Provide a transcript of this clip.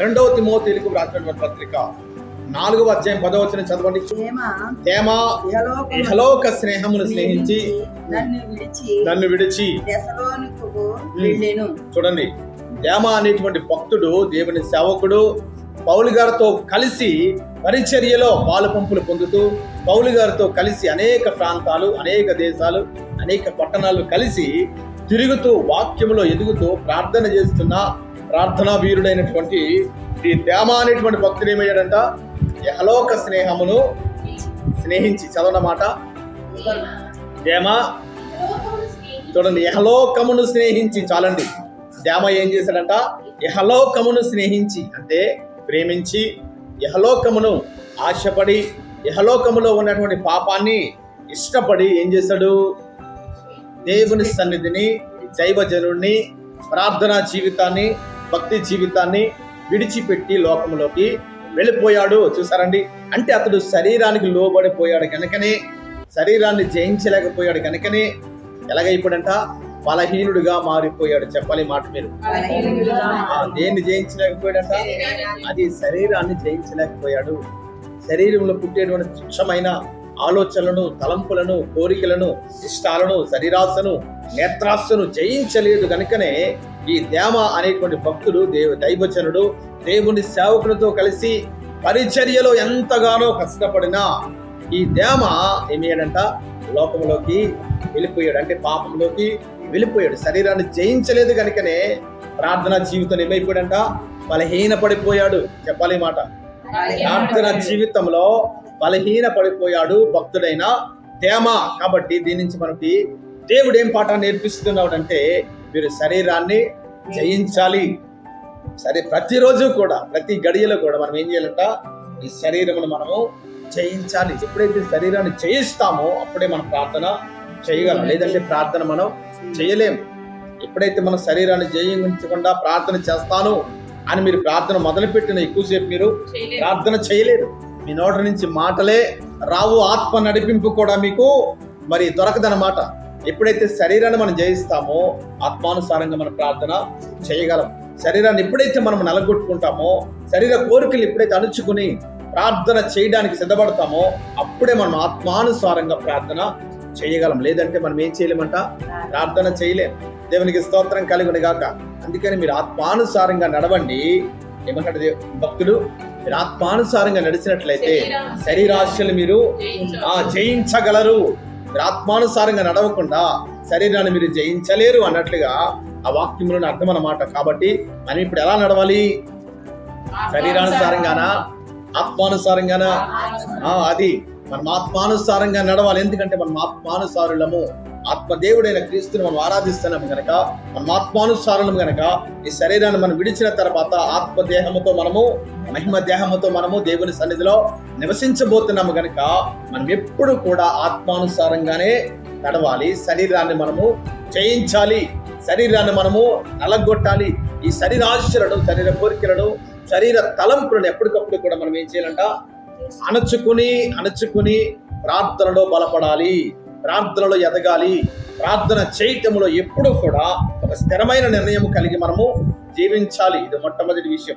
రెండవ తిమోతిలకు రాసినటువంటి పత్రిక. నాలుగవ అధ్యాయం పదవ వచ్చిన చదవండి. తేమ ఇహలోక స్నేహమును స్నేహించి నన్ను విడిచి చూడండి. తేమ అనేటువంటి భక్తుడు దేవుని సేవకుడు పౌలు గారితో కలిసి పరిచర్యలో పాలు పంపులు పొందుతూ పౌలు గారితో కలిసి అనేక ప్రాంతాలు అనేక దేశాలు అనేక పట్టణాలు కలిసి తిరుగుతూ వాక్యములో ఎదుగుతూ ప్రార్థన చేస్తున్న ప్రార్థనా వీరుడైనటువంటి ఈ తేమ అనేటువంటి భక్తుడు ఏమయ్యాడంట? యహలోక స్నేహమును స్నేహించి చదవనమాట. తేమ చూడండి యహలోకమును స్నేహించి చాలండి. దేమ ఏం చేశాడంట? యహలోకమును స్నేహించి అంటే ప్రేమించి యహలోకమును ఆశపడి యహలోకములో ఉన్నటువంటి పాపాన్ని ఇష్టపడి ఏం చేశాడు? దేవుని సన్నిధిని దైవజనుడిని ప్రార్థనా జీవితాన్ని భక్తి జీవితాన్ని విడిచిపెట్టి లోకంలోకి వెళ్ళిపోయాడు. చూసారండి? అంటే అతడు శరీరానికి లోబడిపోయాడు కనుకనే శరీరాన్ని జయించలేకపోయాడు కనుకనే ఎలాగైపోయాడంట బలహీనుడిగా మారిపోయాడు. చెప్పాలి మాట మీరు. దేన్ని జయించలేకపోయాడంట? అది శరీరాన్ని జయించలేకపోయాడు. శరీరంలో పుట్టేటువంటి తుచ్చమైన ఆలోచనలను తలంపులను కోరికలను ఇష్టాలను శరీరాశను నేత్రాస్తును జయించలేదు కనుకనే ఈ దేమ అనేటువంటి భక్తుడు దేవ దైవజనుడు దేవుని సేవకులతో కలిసి పరిచర్యలో ఎంతగానో కష్టపడినా ఈ దేమ ఏమయ్యాడంట లోకంలోకి వెళ్ళిపోయాడు. అంటే పాపంలోకి వెళ్ళిపోయాడు. శరీరాన్ని జయించలేదు కనుకనే ప్రార్థనా జీవితం ఏమైపోయాడంట బలహీన పడిపోయాడు చెప్పాలి మాట. ప్రార్థన జీవితంలో బలహీన పడిపోయాడు భక్తుడైన తేమ కాబట్టి దీని నుంచి మనకి దేవుడు ఏం పాఠాన్ని నేర్పిస్తున్నాడు అంటే మీరు శరీరాన్ని జయించాలి. సరే ప్రతిరోజు కూడా ప్రతి గడియలో కూడా మనం ఏం చేయాలంట? ఈ శరీరమును మనము జయించాలి. ఎప్పుడైతే శరీరాన్ని జయిస్తామో అప్పుడే మనం ప్రార్థన చేయగలం. లేదంటే ప్రార్థన మనం చేయలేం. ఎప్పుడైతే మన శరీరాన్ని జయించకుండా ప్రార్థన చేస్తాను అని మీరు ప్రార్థన మొదలుపెట్టిన ఎక్కువసేపు మీరు ప్రార్థన చేయలేరు. మీ నోటి నుంచి మాటలే రావు. ఆత్మ నడిపింపు కూడా మీకు మరి దొరకదనమాట ఎప్పుడైతే శరీరాన్ని మనం జయిస్తామో ఆత్మానుసారంగా మన ప్రార్థన చేయగలం. శరీరాన్ని ఎప్పుడైతే మనం నలగొట్టుకుంటామో శరీర కోరికలు ఎప్పుడైతే అణుచుకుని ప్రార్థన చేయడానికి సిద్ధపడతామో అప్పుడే మనం ఆత్మానుసారంగా ప్రార్థన చేయగలం. లేదంటే మనం ఏం చేయలేమంట? ప్రార్థన చేయలేం. దేవునికి స్తోత్రం కలిగిన గాక. అందుకని మీరు ఆత్మానుసారంగా నడవండి. ఏమంటాడు భక్తుడు మీరు ఆత్మానుసారంగా నడిచినట్లయితే శరీరాశలు మీరు ఆ జయించగలరు. మీరు ఆత్మానుసారంగా నడవకుండా శరీరాన్ని మీరు జయించలేరు అన్నట్లుగా ఆ వాక్యంలోని అర్థం అన్నమాట కాబట్టి మనం ఇప్పుడు ఎలా నడవాలి? శరీరానుసారంగానా? ఆత్మానుసారంగానా? అది. మనం ఆత్మానుసారంగా నడవాలి. ఎందుకంటే మనం ఆత్మానుసారులము. ఆత్మదేవుడైన క్రీస్తుని మనం ఆరాధిస్తున్నాము గనక మనం ఆత్మానుసారులం గనక ఈ శరీరాన్ని మనం విడిచిన తర్వాత ఆత్మదేహముతో మనము మహిమ దేహముతో మనము దేవుని సన్నిధిలో నివసించబోతున్నాము కనుక మనం ఎప్పుడు కూడా ఆత్మానుసారంగానే నడవాలి. శరీరాన్ని మనము జయించాలి. శరీరాన్ని మనము నలగొట్టాలి. ఈ శరీరాశలను శరీర కోరికలను శరీర తలంపులను ఎప్పటికప్పుడు కూడా మనం ఏం చేయాలంట? అణచుకుని అణచుకుని ప్రార్థనలో బలపడాలి. ప్రార్థనలో ఎదగాలి. ప్రార్థన చేయటంలో ఎప్పుడూ కూడా ఒక స్థిరమైన నిర్ణయం కలిగి మనము జీవించాలి. ఇది మొట్టమొదటి విషయం.